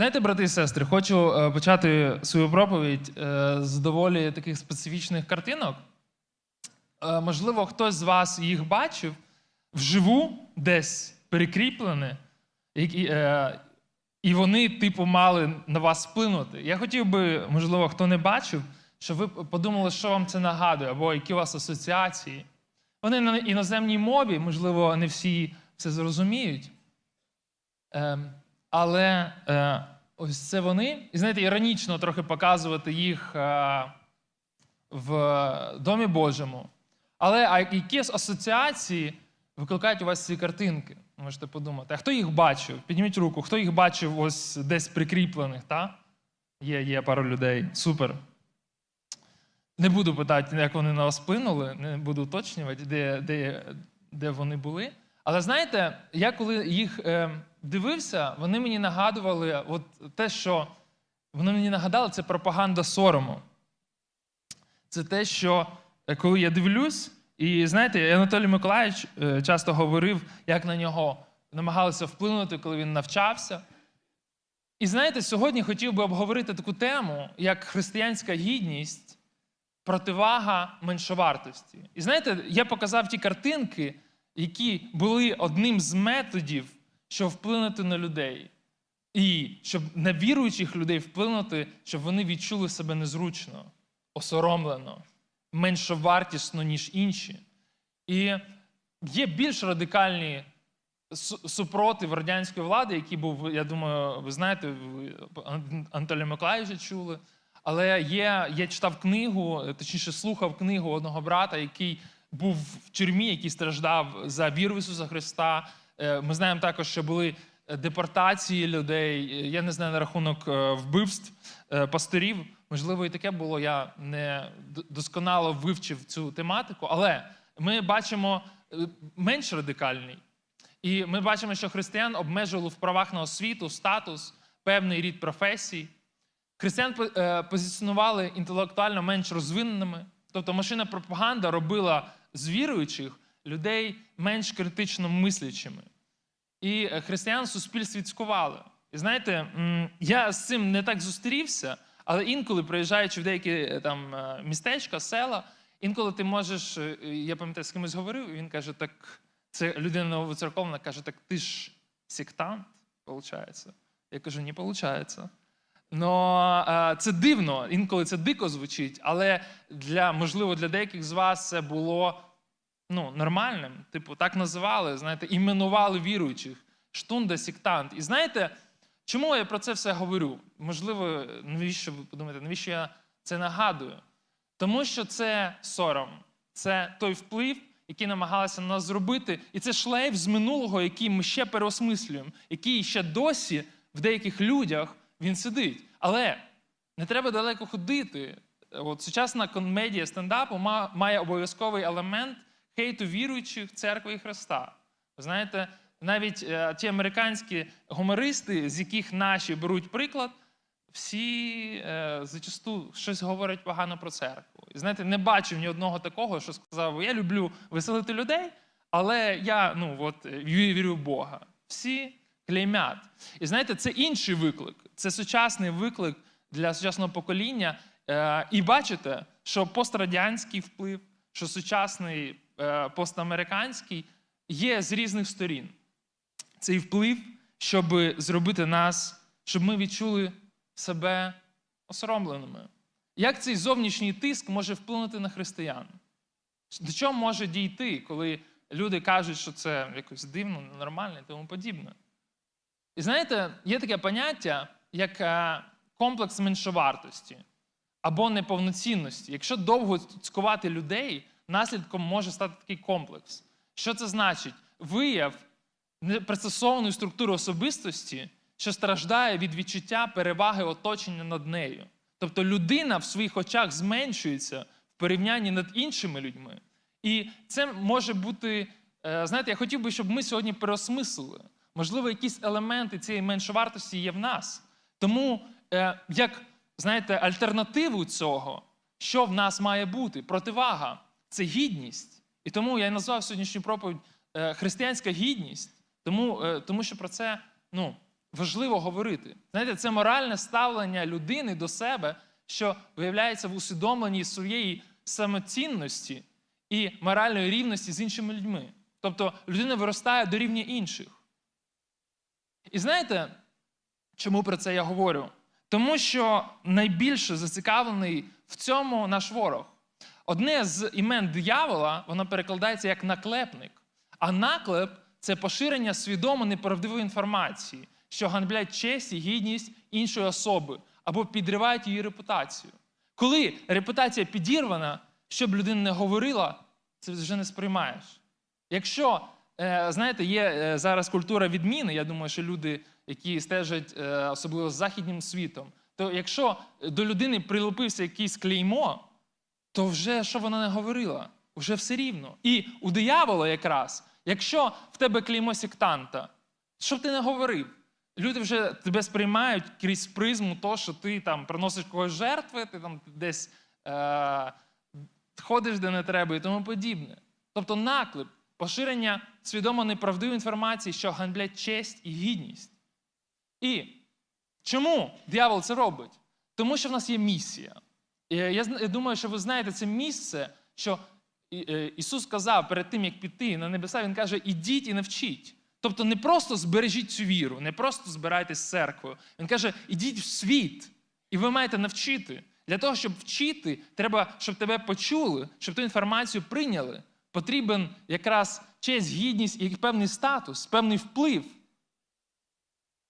Знаєте, брати і сестри, хочу е, почати свою проповідь е, з доволі таких специфічних картинок. Е, Можливо, хтось з вас їх бачив вживу, десь перекріплені, і вони, типу, мали на вас вплинути. Я хотів би, можливо, хто не бачив, щоб ви подумали, що вам це нагадує, або які у вас асоціації. Вони на іноземній мові, можливо, не всі це зрозуміють. Ем, але е, ось це вони. І знаєте, іронічно трохи показувати їх е, в Домі Божому. Але а які асоціації викликають у вас ці картинки? Можете подумати. А хто їх бачив? Підніміть руку, хто їх бачив ось десь прикріплених, та? Є, є пару людей. Супер. Не буду питати, як вони на вас вплинули, не буду уточнювати, де, де, де вони були. Але знаєте, я коли їх е, дивився, вони мені нагадували, от те, що вони мені нагадали, це пропаганда сорому. Це те, що е, коли я дивлюсь, і знаєте, Анатолій Миколаївич е, часто говорив, як на нього намагалися вплинути, коли він навчався. І знаєте, сьогодні хотів би обговорити таку тему, як християнська гідність, противага меншовартості. І знаєте, я показав ті картинки, які були одним з методів, щоб вплинути на людей. І щоб на віруючих людей вплинути, щоб вони відчули себе незручно, осоромлено, меншовартісно, ніж інші. І є більш радикальні супротив радянської влади, який був, я думаю, ви знаєте, ви Ан- Анатолія Миколаївича чули. Але є, я читав книгу, точніше, слухав книгу одного брата, який був в тюрмі, який страждав за віру в Ісуса Христа. Е, Ми знаємо також, що були е, депортації людей. Е, Я не знаю на рахунок вбивств пасторів. Можливо, і таке було. Я не досконало вивчив цю тематику, але ми бачимо менш радикальний. І ми бачимо, що християн обмежували в правах на освіту, статус, певний рід професій. Християн позиціонували інтелектуально менш розвиненими. Тобто машина пропаганда робила з віруючих людей менш критично мислячими. І е, християн в суспільстві цькували. І знаєте, я з цим не так зустрівся, але інколи, приїжджаючи в деякі е, там е, містечка, села, інколи ти можеш, я пам'ятаю, з кимось говорив, і він каже: так, це людина новоцерковна, каже, так ти ж сектант, виходить. Я кажу, не виходить. Но е, це дивно, інколи це дико звучить, але для, можливо, для деяких з вас це було ну, нормальним. Типу, так називали, знаєте, іменували віруючих. Штунда сектант. І знаєте, чому я про це все говорю? Можливо, навіщо ви подумаєте, навіщо я це нагадую? Тому що це сором, це той вплив, який намагалися на нас зробити, і це шлейф з минулого, який ми ще переосмислюємо, який ще досі в деяких людях він сидить. Але не треба далеко ходити. От сучасна комедія стендапу ма- має обов'язковий елемент хейту віруючих церкви і Христа. Ви знаєте, навіть е, ті американські гумористи, з яких наші беруть приклад, всі е, зачасту щось говорять погано про церкву. І знаєте, не бачив ні одного такого, що сказав: я люблю веселити людей, але я ну, от, вірю в Бога. Всі клеймять. І знаєте, це інший виклик. Це сучасний виклик для сучасного покоління. Е, і бачите, що пострадянський вплив, що сучасний е, постамериканський є з різних сторін. Цей вплив, щоб зробити нас, щоб ми відчули себе осоромленими. Як цей зовнішній тиск може вплинути на християн? До чого може дійти, коли люди кажуть, що це якось дивно, ненормально і тому подібне? І знаєте, є таке поняття, як е, комплекс меншовартості або неповноцінності. Якщо довго цькувати людей, наслідком може стати такий комплекс. Що це значить? Вияв непристосованої структури особистості, що страждає від відчуття переваги оточення над нею. Тобто людина в своїх очах зменшується в порівнянні над іншими людьми. І це може бути, е, знаєте, я хотів би, щоб ми сьогодні переосмислили. Можливо, якісь елементи цієї меншовартості є в нас. Тому, е, як знаєте, альтернативу цього, що в нас має бути? Противага це гідність. І тому я назвав сьогоднішню проповідь е, християнська гідність, тому, е, тому що про це ну, важливо говорити. Знаєте, це моральне ставлення людини до себе, що виявляється в усвідомленні своєї самоцінності і моральної рівності з іншими людьми. Тобто людина виростає до рівня інших. І знаєте, чому про це я говорю? Тому що найбільше зацікавлений в цьому наш ворог. Одне з імен диявола, воно перекладається як наклепник. А наклеп це поширення свідомо неправдивої інформації, що ганблять честь і гідність іншої особи або підривають її репутацію. Коли репутація підірвана, що б людина не говорила, це вже не сприймаєш. Якщо, знаєте, є е, зараз культура відміни, я думаю, що люди, які стежать е, особливо з західнім світом, то якщо до людини прилупився якийсь клеймо, то вже що вона не говорила, вже все рівно. І у диявола якраз, якщо в тебе клеймо сектанта, що б ти не говорив, люди вже тебе сприймають крізь призму того, що ти там приносиш когось жертви, ти там десь е- ходиш де не треба і тому подібне. Тобто наклеп, поширення свідомо неправдивої інформації, що ганблять честь і гідність. І чому диявол це робить? Тому що в нас є місія. Я думаю, що ви знаєте це місце, що е, Ісус сказав перед тим, як піти на небеса, Він каже: ідіть і навчіть. Тобто не просто збережіть цю віру, не просто збирайтесь з церквою. Він каже: ідіть в світ, і ви маєте навчити. Для того, щоб вчити, треба, щоб тебе почули, щоб ту інформацію прийняли. Потрібен якраз честь, гідність і певний статус, певний вплив.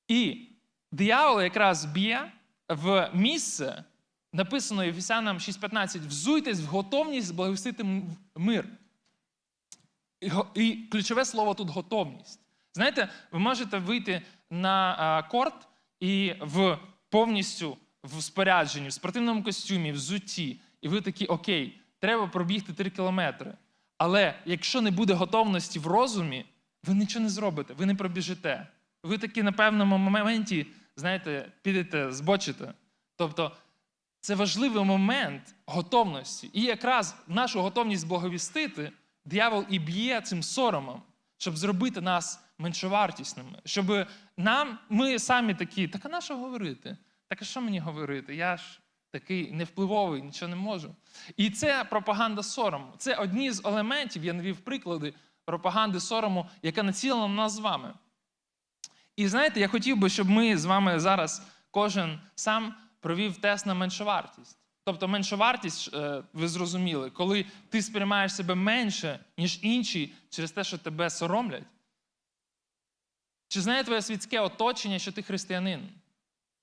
І диявол якраз б'є в місце, написано Ефесянам 6:15, взуйтесь в готовність благовістити мир. І ключове слово тут готовність. Знаєте, ви можете вийти на корт і в повністю в спорядженні, в спортивному костюмі, в зутті, і ви такі, окей, треба пробігти 3 кілометри. Але якщо не буде готовності в розумі, ви нічого не зробите, ви не пробіжите. Ви таки на певному моменті, знаєте, підете, збочите. Тобто це важливий момент готовності. І якраз нашу готовність благовістити диявол і б'є цим соромом, щоб зробити нас меншовартісними. Щоб нам, ми самі такі, так а на що говорити? Так а що мені говорити? Я ж такий невпливовий, нічого не можу. І це пропаганда сорому. Це одні з елементів, я навів приклади пропаганди сорому, яка націлена на нас з вами. І знаєте, я хотів би, щоб ми з вами зараз кожен сам провів тест на меншовартість. Тобто меншовартість, е, ви зрозуміли, коли ти сприймаєш себе менше, ніж інші, через те, що тебе соромлять. Чи знає твоє світське оточення, що ти християнин?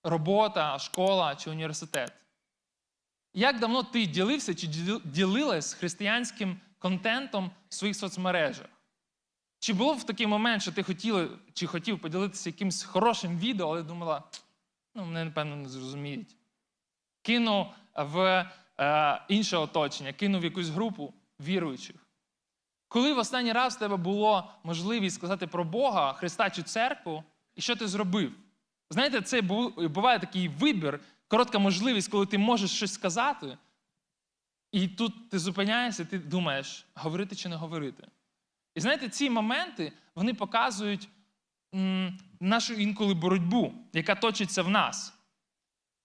Робота, школа чи університет? Як давно ти ділився чи діли- ділилась християнським контентом в своїх соцмережах? Чи було в такий момент, що ти хотіла, чи хотів поділитися якимось хорошим відео, але думала, ну, мене, напевно, не зрозуміють. Кинув в е, інше оточення, кинув якусь групу віруючих. Коли в останній раз в тебе було можливість сказати про Бога, Христа чи церкву, і що ти зробив? Знаєте, це бу- буває такий вибір, коротка можливість, коли ти можеш щось сказати, і тут ти зупиняєшся, ти думаєш, говорити чи не говорити. І знаєте, ці моменти вони показують нашу інколи боротьбу, яка точиться в нас.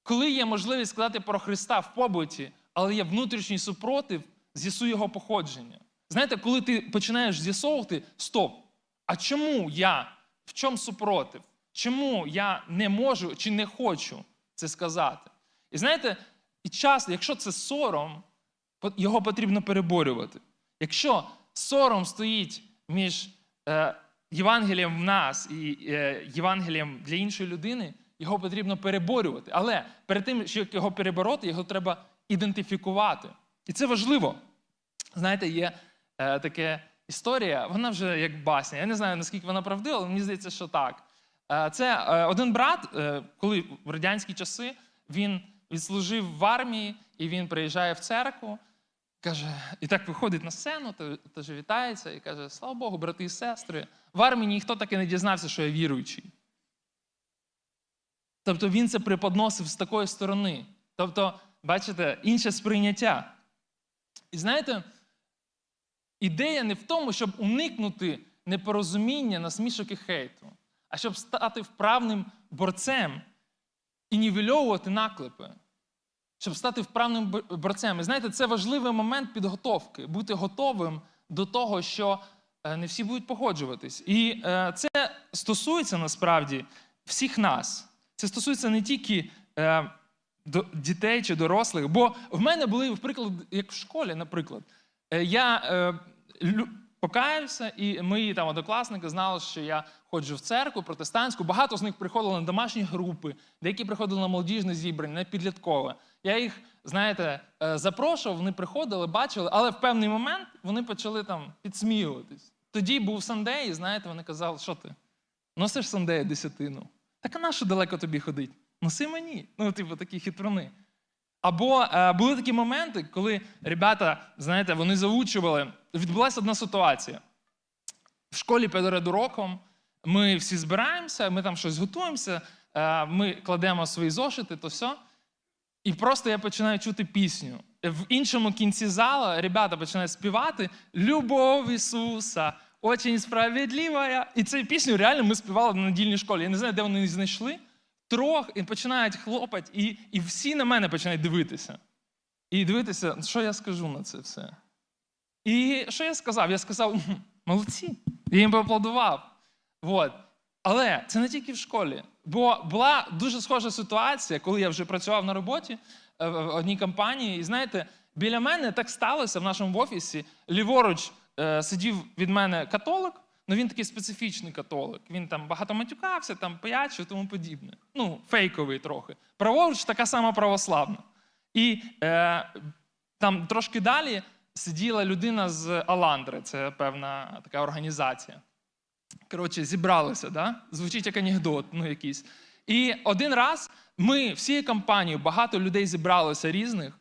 Коли є можливість сказати про Христа в побуті, але є внутрішній супротив, з'ясуй його походження. Знаєте, коли ти починаєш з'ясовувати, стоп, а чому я? В чому супротив? Чому я не можу чи не хочу це сказати? І знаєте, і часто, якщо це сором, його потрібно переборювати. Якщо сором стоїть між е, Євангелієм в нас і е, Євангелієм для іншої людини, його потрібно переборювати. Але перед тим, щоб його перебороти, його треба ідентифікувати. І це важливо. Знаєте, є е, така історія, вона вже як басня. Я не знаю, наскільки вона правдива, але мені здається, що так. Е, це е, один брат, е, коли в радянські часи він відслужив в армії, і він приїжджає в церкву, каже, і так виходить на сцену, теж вітається і каже: Слава Богу, брати і сестри, в армії ніхто так і не дізнався, що я віруючий. Тобто він це преподносив з такої сторони. Тобто, бачите, інше сприйняття. І знаєте, ідея не в тому, щоб уникнути непорозуміння, насмішок і хейту, а щоб стати вправним борцем і нівельовувати наклепи. Щоб стати вправним борцем. І знаєте, це важливий момент підготовки, бути готовим до того, що е, не всі будуть погоджуватись. І е, це стосується насправді всіх нас. Це стосується не тільки е, дітей чи дорослих. Бо в мене були, наприклад, як в школі, наприклад, я покаявся, і мої там однокласники знали, що я ходжу в церкву протестантську. Багато з них приходили на домашні групи, деякі приходили на молодіжне зібрання, на підліткове. Я їх, знаєте, е, запрошував, вони приходили, бачили, але в певний момент вони почали там підсміюватись. Тоді був сандей, і знаєте, вони казали, що ти? Носиш сандею десятину. Так а на що далеко тобі ходить? Носи мені. Ну, типу, такі хитруни. Або е, були такі моменти, коли ребята, знаєте, вони заучували. Відбулася одна ситуація. В школі перед уроком ми всі збираємося, ми там щось готуємося, е, ми кладемо свої зошити, то все. І просто я починаю чути пісню. В іншому кінці зала ребята починають співати Любов Ісуса, очень справедлива. І цю пісню реально ми співали на недільній школі. Я не знаю, де вони її знайшли. Трох і починають хлопати, і, і всі на мене починають дивитися. І дивитися, що я скажу на це все. І що я сказав? Я сказав, молодці. Я їм поаплодував. Вот. Але це не тільки в школі. Бо була дуже схожа ситуація, коли я вже працював на роботі е, в одній компанії. І знаєте, біля мене так сталося в нашому офісі. Ліворуч е, сидів від мене католик, ну він такий специфічний католик. Він там багато матюкався, там пиячив тому подібне. Ну, фейковий трохи. Праворуч така сама православна. І е, там трошки далі сиділа людина з Аландри, це певна така організація. Коротше, зібралися, да? звучить як анекдот, ну якийсь. І один раз ми всією компанією, багато людей зібралося різних.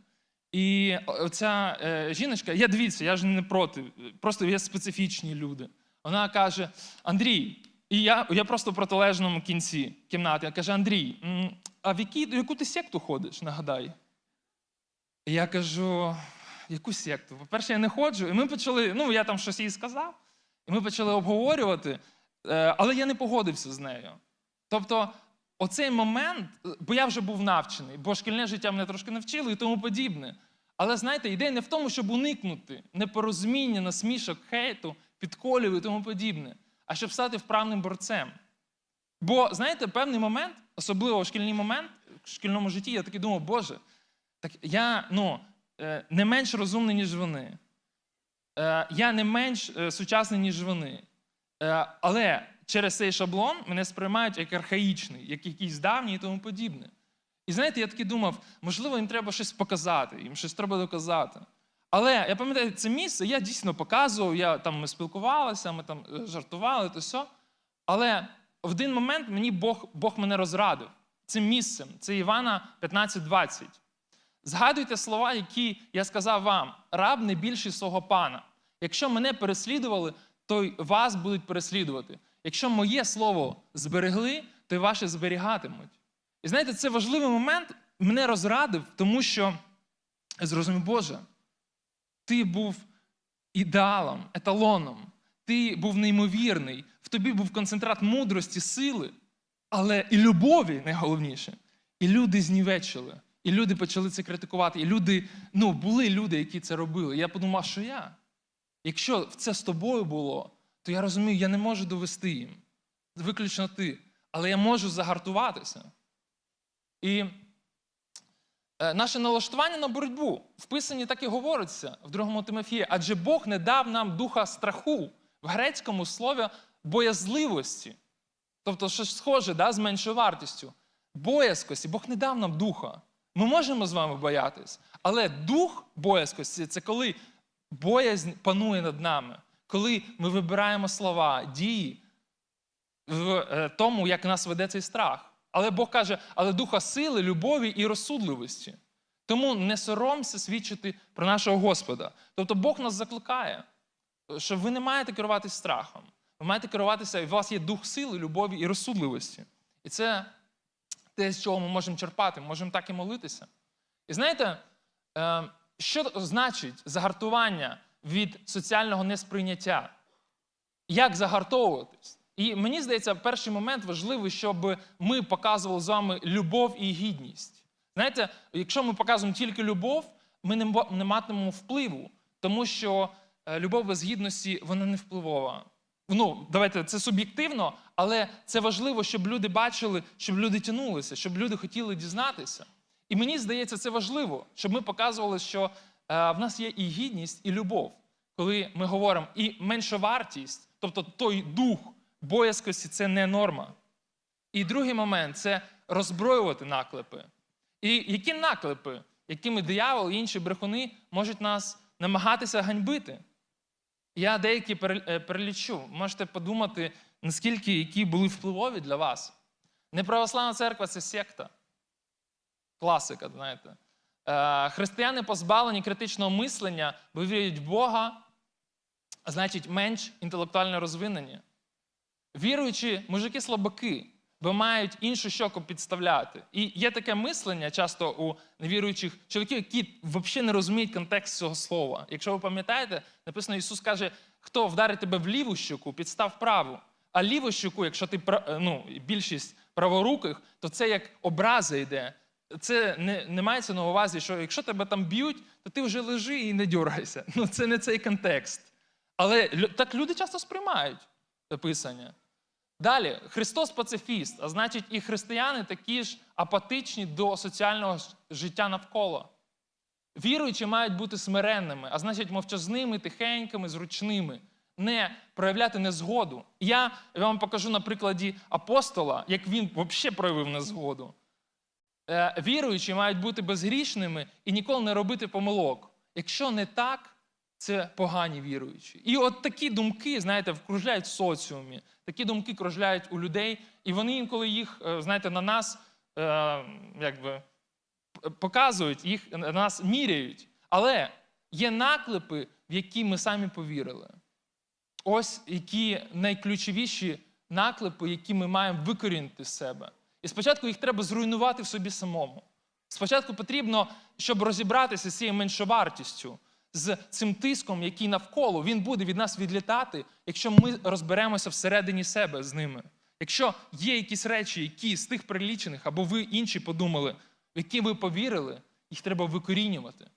І оця е, жіночка, я дивіться, я ж не проти, просто є специфічні люди. Вона каже: Андрій, і я, я просто в протилежному кінці кімнати. Я каже: Андрій, а в, які, в яку ти секту ходиш, нагадай? І я кажу: яку секту? По-перше, я не ходжу. І ми почали, ну я там щось їй сказав, і ми почали обговорювати, е, але я не погодився з нею. Тобто, оцей момент, бо я вже був навчений, бо шкільне життя мене трошки навчило і тому подібне. Але знаєте, ідея не в тому, щоб уникнути непорозуміння, насмішок, хейту, підколів і тому подібне, а щоб стати вправним борцем. Бо, знаєте, певний момент, особливо в шкільний момент, в шкільному житті, я такий думав, Боже, так я ну, е, не менш розумний, ніж вони. Е, Я не менш е, сучасний, ніж вони. Але через цей шаблон мене сприймають як архаїчний, як якийсь давній і тому подібне. І знаєте, я таки думав, можливо, їм треба щось показати, їм щось треба доказати. Але я пам'ятаю, це місце я дійсно показував, я, там, ми спілкувалися, ми там е, жартували, то все. Але в один момент мені Бог, Бог мене розрадив цим місцем. Це Івана 15.20. Згадуйте слова, які я сказав вам: раб не більший свого пана. Якщо мене переслідували, то й вас будуть переслідувати. Якщо моє слово зберегли, то й ваше зберігатимуть. І знаєте, це важливий момент мене розрадив, тому що зрозумів, Боже, ти був ідеалом, еталоном, ти був неймовірний, в тобі був концентрат мудрості, сили, але і любові найголовніше. І люди знівечили, і люди почали це критикувати. І люди, ну, були люди, які це робили. Я подумав, що я? Якщо це з тобою було, то я розумію, я не можу довести їм. Виключно ти. Але я можу загартуватися. І наше налаштування на боротьбу в писанні так і говориться в другому Тимофії, адже Бог не дав нам духа страху в грецькому слові боязливості. Тобто, щось схоже да, з меншою вартістю. Боязкості. Бог не дав нам духа. Ми можемо з вами боятись, але дух боязкості це коли боязнь панує над нами, коли ми вибираємо слова, дії в е, тому, як нас веде цей страх. Але Бог каже, але духа сили, любові і розсудливості. Тому не соромся свідчити про нашого Господа. Тобто Бог нас закликає, що ви не маєте керуватися страхом. Ви маєте керуватися, і у вас є дух сили, любові і розсудливості. І це те, з чого ми можемо черпати, ми можемо так і молитися. І знаєте, е, що значить загартування від соціального несприйняття? Як загартовуватись? І мені здається, перший момент важливий, щоб ми показували з вами любов і гідність. Знаєте, якщо ми показуємо тільки любов, ми не, не матимемо впливу, тому що е, любов без гідності вона не впливова. Ну, давайте це суб'єктивно, але це важливо, щоб люди бачили, щоб люди тянулися, щоб люди хотіли дізнатися. І мені здається, це важливо, щоб ми показували, що е, в нас є і гідність, і любов, коли ми говоримо і меншовартість, тобто той дух боязкості це не норма. І другий момент це роззброювати наклепи. І які наклепи, якими диявол і інші брехуни можуть нас намагатися ганьбити? Я деякі е, перелічу. Можете подумати, наскільки які були впливові для вас. Неправославна церква це секта. Класика, знаєте. Е, Християни позбавлені критичного мислення, бо вірять в Бога, значить, менш інтелектуально розвинені. Віруючі мужики слабаки, бо мають іншу щоку підставляти. І є таке мислення часто у невіруючих чоловіків, які взагалі не розуміють контекст цього слова. Якщо ви пам'ятаєте, написано, Ісус каже, хто вдарить тебе в ліву щоку, підстав праву. А ліву щоку, якщо ти пра- ну, більшість праворуких, то це як образа йде. Це не, не мається на увазі, що якщо тебе там б'ють, то ти вже лежи і не дергайся. Ну, це не цей контекст. Але так люди часто сприймають писання. Далі, Христос пацифіст, а значить, і християни такі ж апатичні до соціального життя навколо. Віруючі мають бути смиренними, а значить, мовчазними, тихенькими, зручними, не проявляти незгоду. Я вам покажу на прикладі апостола, як він взагалі проявив незгоду. Е, Віруючі мають бути безгрішними і ніколи не робити помилок. Якщо не так, це погані віруючі. І от такі думки, знаєте, вкружляють в соціумі, такі думки кружляють у людей, і вони інколи їх, е, знаєте, на нас е, якби, показують, їх на нас міряють. Але є наклепи, в які ми самі повірили. Ось які найключовіші наклепи, які ми маємо викорінити з себе. І спочатку їх треба зруйнувати в собі самому. Спочатку потрібно, щоб розібратися з цією меншовартістю, з цим тиском, який навколо він буде від нас відлітати, якщо ми розберемося всередині себе з ними. Якщо є якісь речі, які з тих прилічених, або ви інші подумали, в які ви повірили, їх треба викорінювати.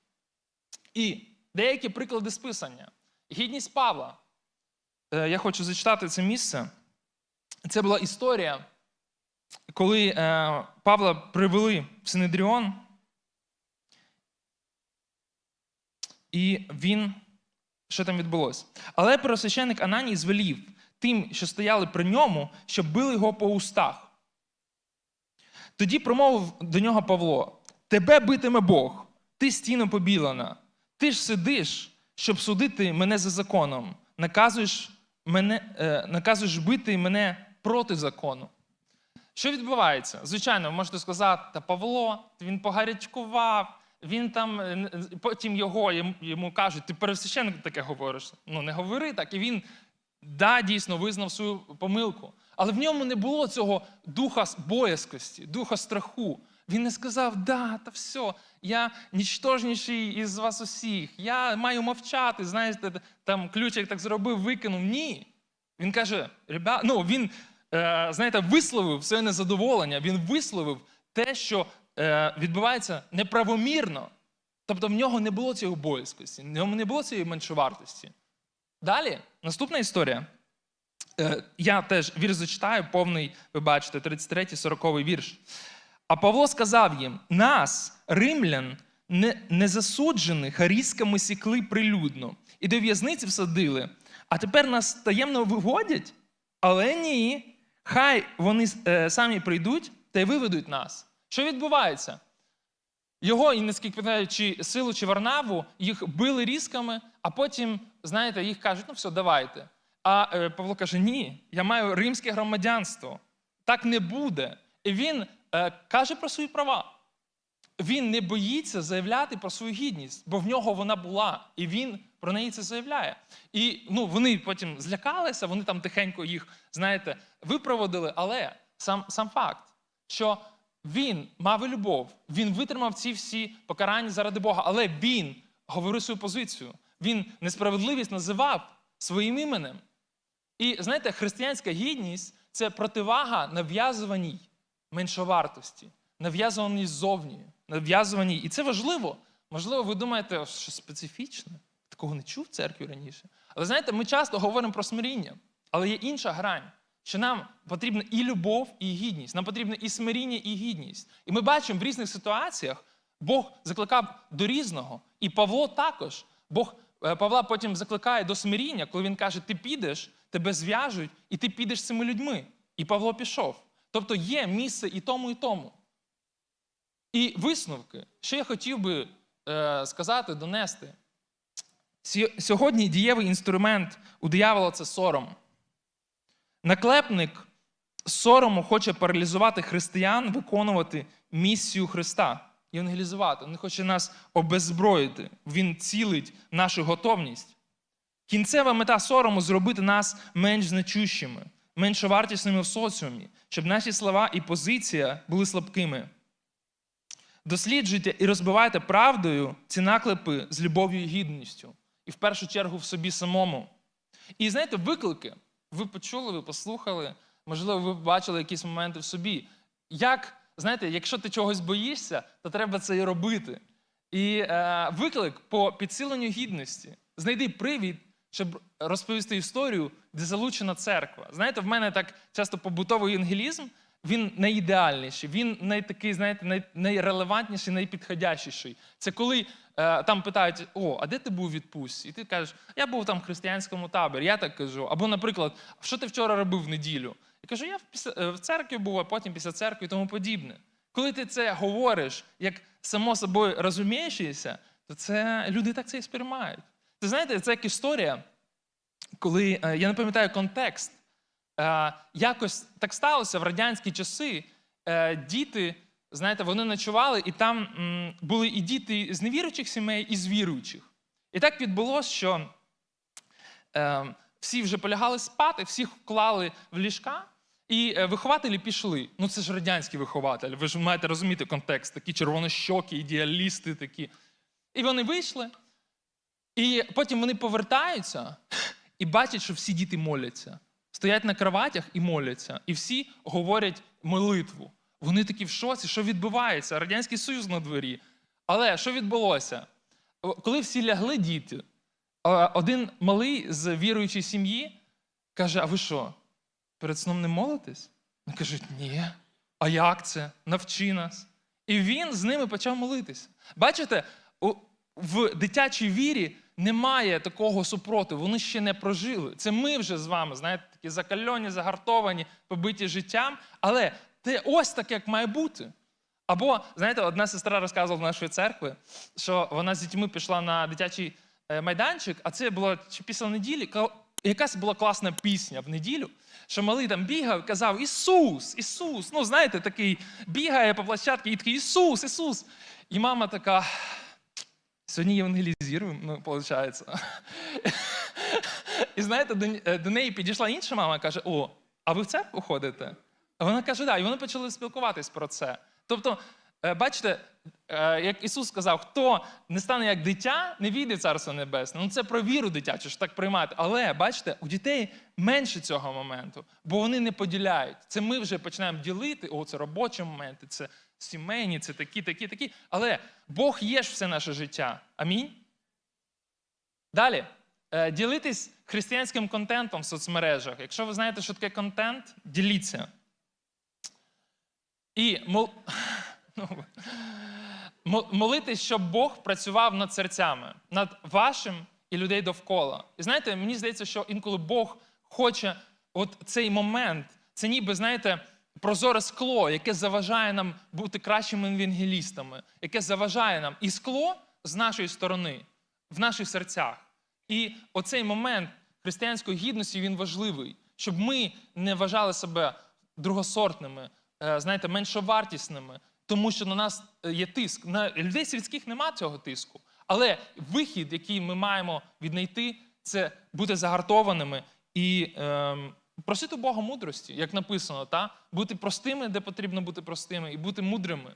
І деякі приклади списання. Гідність Павла. Е, Я хочу зачитати це місце. Це була історія, коли е, Павла привели в Синедріон, і він. Що там відбулося? Але первосвященник Ананій звелів тим, що стояли при ньому, щоб били його по устах. Тоді промовив до нього Павло: Тебе битиме Бог, ти стіна побілена. Ти ж сидиш, щоб судити мене за законом. Наказуєш, мене, е, наказуєш бити мене проти закону. Що відбувається? Звичайно, ви можете сказати, та Павло, він погарячкував, він там е, потім його йому, кажуть, ти пересвященник таке говориш. Ну не говори так. І він да, дійсно визнав свою помилку. Але в ньому не було цього духа боязкості, духа страху. Він не сказав, да, та все, я нічтожніший із вас усіх, я маю мовчати, знаєте, там ключик так зробив, викинув. Ні. Він каже: ну він, е, знаєте, висловив своє незадоволення, він висловив те, що відбувається неправомірно. Тобто в нього не було цієї боязкості, в ньому не було цієї меншовартості. Далі, наступна історія. Е, я теж вірш зачитаю, повний, ви бачите, 33-40 вірш. А Павло сказав їм: нас, римлян, не, незасуджених, різками сікли прилюдно, і до в'язниці всадили. А тепер нас таємно виводять? Але ні. Хай вони е, самі прийдуть та й виведуть нас. Що відбувається? Його, і наскільки питаю, чи силу, чи Варнаву, їх били різками, а потім, знаєте, їх кажуть, ну все, давайте. А е, Павло каже: ні, я маю римське громадянство. Так не буде. І він е, каже про свої права. Він не боїться заявляти про свою гідність, бо в нього вона була, і він про неї це заявляє. І ну, вони потім злякалися, вони там тихенько їх, знаєте, випроводили. Але сам, сам факт, що він мав любов, він витримав ці всі покарання заради Бога, але він говорив свою позицію. Він несправедливість називав своїм іменем. І знаєте, християнська гідність це противага нав'язуваній меншовартості, нав'язуваній ззовні, нав'язуваній. І це важливо. Можливо, ви думаєте, що специфічне. Такого не чув в церкві раніше. Але знаєте, ми часто говоримо про смиріння, але є інша грань, що нам потрібна і любов, і гідність. Нам потрібно і смиріння, і гідність. І ми бачимо в різних ситуаціях, Бог закликав до різного. І Павло також. Бог е, Павла потім закликає до смиріння, коли він каже: ти підеш, тебе зв'яжуть, і ти підеш цими людьми. І Павло пішов. Тобто є місце і тому, і тому. І висновки, що я хотів би е, сказати, донести. Сьогодні дієвий інструмент у диявола це сором. Наклепник сорому хоче паралізувати християн виконувати місію Христа, євангелізувати. Він хоче нас обеззброїти. Він цілить нашу готовність. Кінцева мета сорому зробити нас менш значущими, менш вартісними в соціумі, щоб наші слова і позиція були слабкими. Досліджуйте і розбивайте правдою ці наклепи з любов'ю і гідністю. І в першу чергу в собі самому. І знаєте, виклики. Ви почули, ви послухали, можливо, ви бачили якісь моменти в собі. Як, знаєте, якщо ти чогось боїшся, то треба це і робити. І е, виклик по підсиленню гідності. Знайди привід, щоб розповісти історію, де залучена церква. Знаєте, в мене так часто побутовий євангелізм, він найідеальніший, він найтакий, знаєте, най, найрелевантніший, найпідходящіший. Це коли е, там питають: о, а де ти був відпустці? І ти кажеш, я був там в християнському таборі. Я так кажу. Або, наприклад, що ти вчора робив в неділю? Я кажу, я е, в церкві був, а потім після церкви і тому подібне. Коли ти це говориш як само собою розумієшся, то це люди так це і сприймають. Ти знаєте, це як історія, коли е, я не пам'ятаю контекст. Е, якось так сталося в радянські часи. е, Діти, знаєте, вони ночували, і там були і діти з невіруючих сімей, і з віруючих. І так відбулося, що е, всі вже полягали спати, всіх вклали в ліжка, і вихователі пішли. Ну це ж радянські вихователі. Ви ж маєте розуміти контекст, такі червонощокі, ідеалісти такі. І вони вийшли, і потім вони повертаються і бачать, що всі діти моляться. Стоять на кроватях і моляться. І всі говорять молитву. Вони такі в шоці, що відбувається? Радянський Союз на дворі. Але що відбулося? Коли всі лягли діти, один малий з віруючої сім'ї каже: А ви що, перед сном не молитесь? Вони кажуть, ні. А як це? Навчи нас. І він з ними почав молитися. Бачите, в дитячій вірі немає такого супротиву, вони ще не прожили. Це ми вже з вами, знаєте, такі закальоні, загартовані, побиті життям. Але це ось так, як має бути. Або, знаєте, одна сестра розказувала в нашої церкви, що вона з дітьми пішла на дитячий е, майданчик, а це було чи після неділі, якась була класна пісня в неділю, що малий там бігав і казав: Ісус, Ісус. Ну, знаєте, такий бігає по площадці і такий Ісус, Ісус. І мама така. Сьогодні євангелізуємо, ну, виходить. І знаєте, до, неї підійшла інша мама і каже: О, а ви в церкву ходите? А вона каже, да. І вони почали спілкуватись про це. Тобто, е, бачите, е, як Ісус сказав, хто не стане як дитя, не війде Царство Небесне. Ну це про віру дитячу, ж так приймати. Але бачите, у дітей менше цього моменту, бо вони не поділяють. Це ми вже починаємо ділити. О, це робочі моменти, це сімейні, це такі, такі, такі. Але Бог є ж все наше життя. Амінь. Далі. Е, Ділитись християнським контентом в соцмережах. Якщо ви знаєте, що таке контент, діліться. І мол... ну, молитись, щоб Бог працював над серцями, над вашим і людей довкола. І знаєте, мені здається, що інколи Бог хоче от цей момент, це ніби, знаєте, прозоре скло, яке заважає нам бути кращими евангелістами, яке заважає нам і скло з нашої сторони, в наших серцях. І оцей момент християнської гідності він важливий, щоб ми не вважали себе другосортними, е, знаєте, меншовартісними, тому що на нас е, є тиск. На людей світських немає цього тиску. Але вихід, який ми маємо віднайти, це бути загартованими і ем, просити Бога мудрості, як написано, та? бути простими, де потрібно бути простими, і бути мудрими,